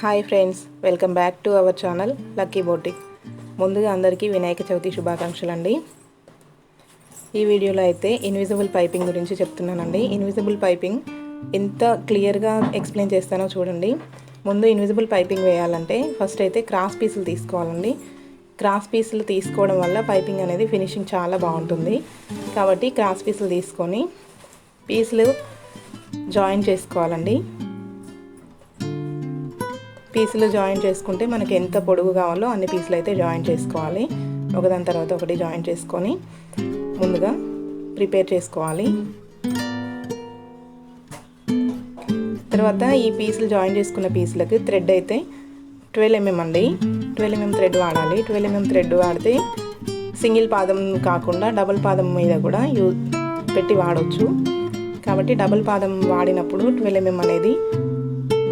Hi friends welcome back to our channel Lucky Boutique ముందుగా అందరికీ వినాయక చవితి శుభాకాంక్షలు అండి ఈ వీడియోలో అయితే ఇన్విజిబుల్ పైపింగ్ గురించి చెప్తున్నానండి. ఇన్విజిబుల్ పైపింగ్ ఎంత క్లియర్గా ఎక్స్ప్లెయిన్ చేస్తానో చూడండి. ముందు ఇన్విజిబుల్ పైపింగ్ వేయాలంటే ఫస్ట్ అయితే క్రాస్ పీసులు తీసుకోవాలండి. క్రాస్ పీసులు తీసుకోవడం వల్ల పైపింగ్ అనేది ఫినిషింగ్ చాలా బాగుంటుంది. కాబట్టి క్రాస్ పీసులు తీసుకొని పీసులు జాయిన్ చేసుకోవాలండి. పీసులు జాయిన్ చేసుకుంటే మనకి ఎంత పొడుగు కావాలో అన్ని పీసులు అయితే జాయిన్ చేసుకోవాలి. ఒకదాని తర్వాత ఒకటి జాయిన్ చేసుకొని ముందుగా ప్రిపేర్ చేసుకోవాలి. తర్వాత ఈ పీసులు జాయిన్ చేసుకున్న పీసులకి థ్రెడ్ అయితే ట్వెల్వ్ ఎంఎం అండి. ట్వెల్వ్ ఎంఎం థ్రెడ్ వాడాలి. ట్వెల్వ్ ఎంఎం థ్రెడ్ వాడితే సింగిల్ పాదం కాకుండా డబుల్ పాదం మీద కూడా యూ పెట్టి వాడవచ్చు కాబట్టి డబుల్ పాదం వాడినప్పుడు ట్వెల్వ్ ఎంఎం అనేది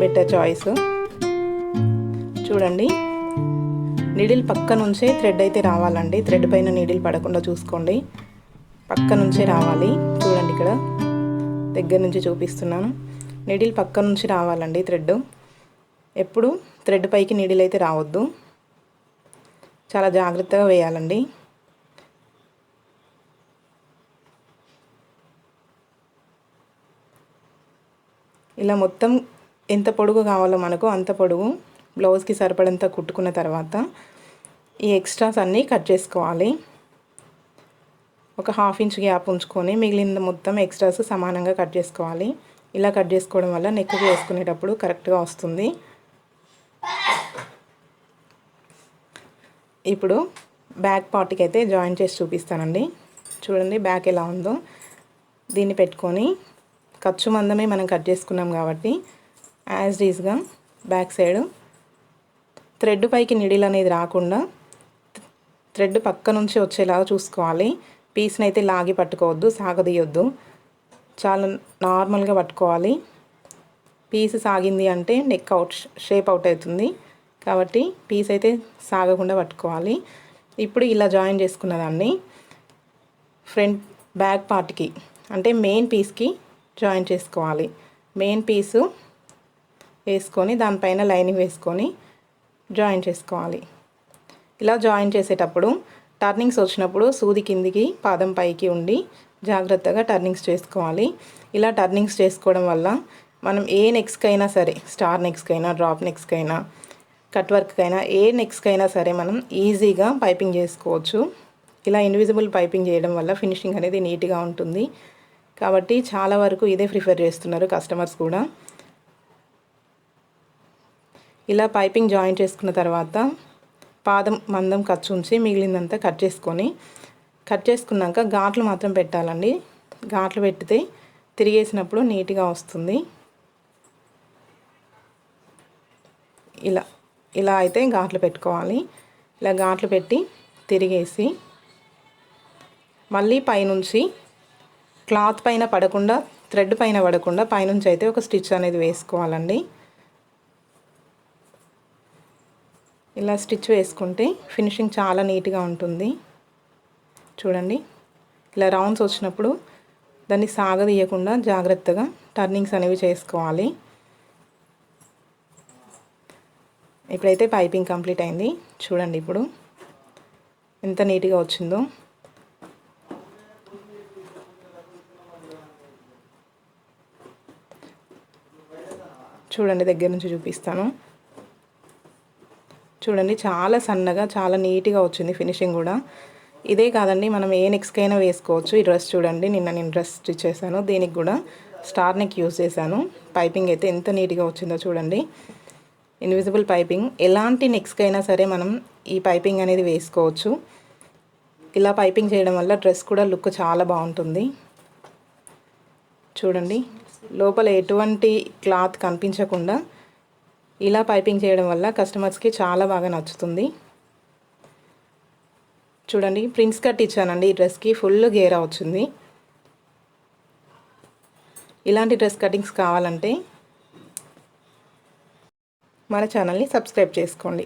బెటర్ చాయిస్. చూడండి. నీడిల్ పక్క నుంచే థ్రెడ్ అయితే రావాలండి. థ్రెడ్ పైన నీడిల్ పడకుండా చూసుకోండి. పక్క నుంచే రావాలి. చూడండి ఇక్కడ. దగ్గర నుంచి చూపిస్తున్నాను. నీడిల్ పక్క నుంచి రావాలండి థ్రెడ్ ఎప్పుడు థ్రెడ్ పైకి నీడిల్ అయితే రావద్దు. చాలా జాగ్రత్తగా వేయాలండి. ఇలా మొత్తం ఎంత పొడుగు కావాలో మనకు అంత పొడుగు. బ్లౌజ్కి సరిపడంత కుట్టుకున్న తర్వాత ఈ ఎక్స్ట్రాస్ అన్నీ కట్ చేసుకోవాలి. ఒక హాఫ్ ఇంచ్ గ్యాప్ ఉంచుకొని మిగిలిన మొత్తం ఎక్స్ట్రాస్ సమానంగా కట్ చేసుకోవాలి. ఇలా కట్ చేసుకోవడం వల్ల నెక్ వేసుకునేటప్పుడు కరెక్ట్గా వస్తుంది. ఇప్పుడు బ్యాక్ పార్ట్కి అయితే జాయిన్ చేసి చూపిస్తానండి. చూడండి బ్యాక్ ఎలా ఉందో. దీన్ని పెట్టుకొని ఖర్చు మందమే మనం కట్ చేసుకున్నాం కాబట్టి యాజ్ డీజ్గా బ్యాక్ సైడ్ థ్రెడ్ పైకి నిడిల్ అనేది రాకుండా థ్రెడ్ పక్క నుంచి వచ్చేలాగా చూసుకోవాలి. పీస్ని అయితే లాగి పట్టుకోవద్దు సాగదీయొద్దు. చాలా నార్మల్గా పట్టుకోవాలి. పీస్ సాగింది అంటే నెక్ అవుట్ షేప్ అవుట్ అవుతుంది. కాబట్టి పీస్ అయితే సాగకుండా పట్టుకోవాలి. ఇప్పుడు ఇలా జాయిన్ చేసుకున్న దాన్ని ఫ్రంట్ బ్యాక్ పార్ట్కి అంటే మెయిన్ పీస్కి జాయిన్ చేసుకోవాలి. మెయిన్ పీసు వేసుకొని దానిపైన లైనింగ్ వేసుకొని జాయిన్ చేసుకోవాలి. ఇలా జాయిన్ చేసేటప్పుడు టర్నింగ్స్ వచ్చినప్పుడు సూది కిందికి పాదం పైకి ఉండి జాగ్రత్తగా టర్నింగ్స్ చేసుకోవాలి. ఇలా టర్నింగ్స్ చేసుకోవడం వల్ల మనం ఏ నెక్స్కైనా సరే స్టార్ నెక్స్కైనా డ్రాప్ నెక్స్కైనా కట్ వర్క్కైనా ఏ నెక్స్కైనా సరే మనం ఈజీగా పైపింగ్ చేసుకోవచ్చు. ఇలా ఇన్విజిబుల్ పైపింగ్ చేయడం వల్ల ఫినిషింగ్ అనేది నీట్గా ఉంటుంది. కాబట్టి చాలా వరకు ఇదే ప్రిఫర్ చేస్తున్నారు కస్టమర్స్ కూడా. ఇలా పైపింగ్ జాయిన్ చేసుకున్న తర్వాత పాదం మందం ఖర్చు ఉంచి మిగిలిందంతా కట్ చేసుకొని కట్ చేసుకున్నాక ఘాట్లు మాత్రం పెట్టాలండి. ఘాట్లు పెట్టితే తిరిగేసినప్పుడు నీట్గా వస్తుంది. ఇలా ఇలా అయితే ఘాట్లు పెట్టుకోవాలి. ఇలా ఘాట్లు పెట్టి తిరిగేసి మళ్ళీ పైనుంచి క్లాత్ పైన పడకుండా థ్రెడ్ పైన పడకుండా పైనుంచి అయితే ఒక స్టిచ్ అనేది వేసుకోవాలండి. ఇలా స్టిచ్ వేసుకుంటే ఫినిషింగ్ చాలా నీట్గా ఉంటుంది. చూడండి. ఇలా రౌండ్స్ వచ్చినప్పుడు దాన్ని సాగదీయకుండా జాగ్రత్తగా టర్నింగ్స్ అనేవి చేసుకోవాలి. ఇప్పుడైతే పైపింగ్ కంప్లీట్ అయింది. చూడండి ఇప్పుడు ఎంత నీట్గా వచ్చిందో. చూడండి దగ్గర నుంచి చూపిస్తాను. చూడండి చాలా సన్నగా చాలా నీట్గా వచ్చింది ఫినిషింగ్ కూడా. ఇదే కాదండి మనం ఏ నెక్స్కైనా వేసుకోవచ్చు. ఈ డ్రెస్ చూడండి నిన్న నేను డ్రెస్ స్టిచ్ చేశాను. దీనికి కూడా స్టార్ నెక్ యూస్ చేశాను. పైపింగ్ అయితే ఎంత నీట్గా వచ్చిందో చూడండి. Invisible piping. ఎలాంటి నెక్స్కైనా సరే మనం ఈ పైపింగ్ అనేది వేసుకోవచ్చు. ఇలా పైపింగ్ చేయడం వల్ల డ్రెస్ కూడా లుక్ చాలా బాగుంటుంది. చూడండి లోపల ఎటువంటి క్లాత్ కనిపించకుండా ఇలా పైపింగ్ చేయడం వల్ల కస్టమర్స్కి చాలా బాగా నచ్చుతుంది. చూడండి ప్రిన్స్ కట్ ఇచ్చానండి. ఈ డ్రెస్కి ఫుల్ గేరా వచ్చింది ఇలాంటి డ్రెస్ కటింగ్స్ కావాలంటే మన ఛానల్ని సబ్స్క్రైబ్ చేసుకోండి.